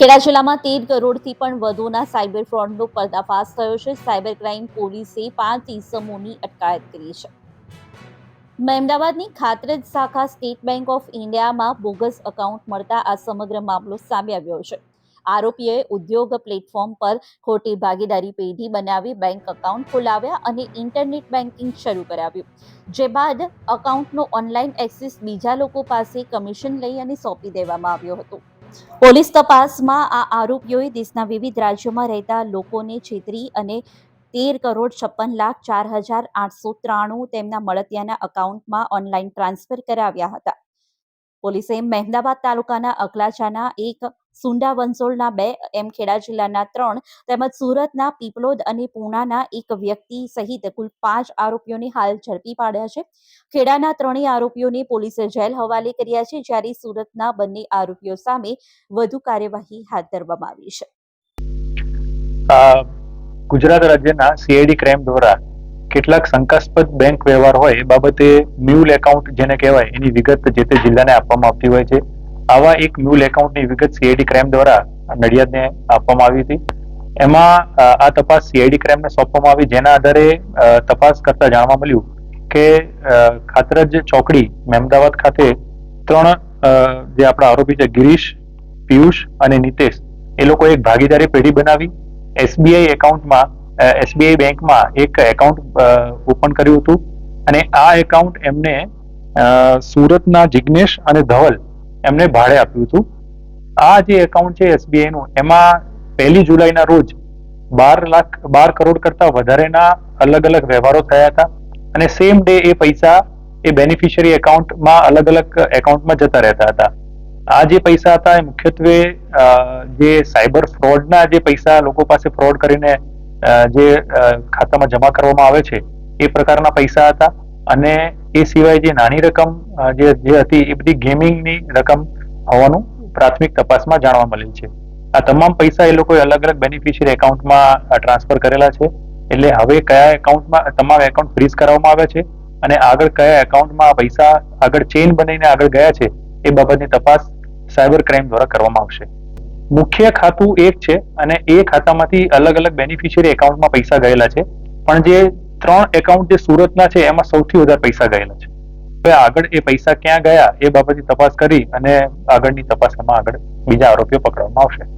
ખેડા જિલ્લામાં તેર કરોડથી પણ વધુના સાયબર ફ્રોડનો પર્દાફાશ થયો છે. સાયબર ક્રાઇમ પોલીસે પાંચ ઇસમોની અટકાયત કરી છે. મહેમદાવાદની ખાતરજ શાખા સ્ટેટ બેંક ઓફ ઇન્ડિયામાં બોગસ એકાઉન્ટ મળતા આ સમગ્ર મામલો સામે આવ્યો છે. આરોપીએ ઉદ્યોગ પ્લેટફોર્મ પર ખોટી ભાગીદારી પેઢી બનાવી બેંક એકાઉન્ટ ખોલાવ્યા અને ઇન્ટરનેટ બેન્કિંગ શરૂ કરાવ્યું. જે બાદ એકાઉન્ટનો ઓનલાઈન એક્સેસ બીજા લોકો પાસે કમિશન લઈ અને સોંપી દેવામાં આવ્યો હતો. પોલીસ તપાસમાં આ આરોપીઓએ દેશના વિવિધ રાજ્યોમાં રહેતા લોકોને છેતરી અને તેર કરોડ છપ્પન લાખ ચાર હજાર આઠસો ત્રાણું તેમના મળતિયાના અકાઉન્ટમાં ઓનલાઈન ટ્રાન્સફર કરાવ્યા હતા. પોલીસે મહેમદાબાદ તાલુકાના અકલાચાના એક સુંડા વંસોલના બે એમ ખેડા જિલ્લાના ત્રણ તેમજ સુરતના પીપલોદ અને પૂનાના એક વ્યક્તિ સહિત કુલ પાંચ આરોપીઓને હાલ ઝડપી પાડ્યા છે. ખેડાના ત્રણેય આરોપીઓને પોલીસે જેલ હવાલે કર્યા છે, જ્યારે સુરતના બંને આરોપીઓ સામે વધુ કાર્યવાહી હાથ ધરવામાં આવી છે. ગુજરાત રાજ્યના સીઆઈડી ક્રાઇમ દ્વારા કેટલાક શંકાસ્પદ બેંક વ્યવહાર હોય એ બાબતે મ્યુલ એકાઉન્ટ જેને કહેવાય એની વિગત જે તે જિલ્લાને આપવામાં આવતી હોય છે. આવા એક મ્યુલ એકાઉન્ટની વિગત સીઆઈડી ક્રાઇમ દ્વારા નડિયાદને આપવામાં આવી હતી. એમાં આ તપાસ સીઆઈડી ક્રાઇમને સોંપવામાં આવી, જેના આધારે તપાસ કરતા જાણવા મળ્યું કે ખાતરજ ચોકડી, મહેમદાવાદ ખાતે ત્રણ જે આપણા આરોપી છે, ગિરીશ, પિયુષ અને નિતેશ, એ લોકો એક ભાગીદારી પેઢી બનાવી, એસબીઆઈ એકાઉન્ટમાં એસબીઆઈ બેંકમાં એક એકાઉન્ટ ઓપન કર્યું હતું. અને આ એકાઉન્ટ એમને સુરતના જિગ્નેશ અને ધવલ એમને ભાડે આપ્યું હતું. આ જે એકાઉન્ટ છે એસબીઆઈ નું, એમાં પહેલી જુલાઈના રોજ બાર લાખ, બાર કરોડ કરતા વધારેના અલગ અલગ વ્યવહારો થયા હતા અને સેમ ડે એ પૈસા એ બેનિફિશિયરી એકાઉન્ટમાં અલગ અલગ એકાઉન્ટમાં જતા રહેતા હતા. આ જે પૈસા હતા એ મુખ્યત્વે જે સાયબર ફ્રોડના જે પૈસા લોકો પાસે ફ્રોડ કરીને જે ખાતામાં જમા કરવામાં આવે છે, એ પ્રકારના પૈસા હતા. અને એ સિવાય જે નાની રકમ જે જે હતી, એ બધી ગેમિંગની રકમ હોવાનું પ્રાથમિક તપાસમાં જાણવા મળેલ છે. આ તમામ પૈસા એ લોકોએ અલગ અલગ બેનિફિશિયરી એકાઉન્ટમાં ટ્રાન્સફર કરેલા છે. એટલે હવે કયા એકાઉન્ટમાં તમામ એકાઉન્ટ ફ્રીઝ કરવામાં આવ્યા છે અને આગળ કયા એકાઉન્ટમાં પૈસા આગળ ચેઇન બનીને આગળ ગયા છે, એ બાબતની તપાસ સાયબર ક્રાઇમ દ્વારા કરવામાં આવશે. મુખ્ય ખાતું એક છે અને એ ખાતામાંથી અલગ અલગ બેનિફિશિયરી એકાઉન્ટમાં પૈસા ગયેલા છે. પણ જે ત્રણ એકાઉન્ટ જે સુરતના છે, એમાં સૌથી વધારે પૈસા ગયેલા છે. હવે આગળ એ પૈસા ક્યાં ગયા, એ બાબતની તપાસ કરી અને આગળની તપાસમાં આગળ બીજા આરોપીઓ પકડવામાં આવશે.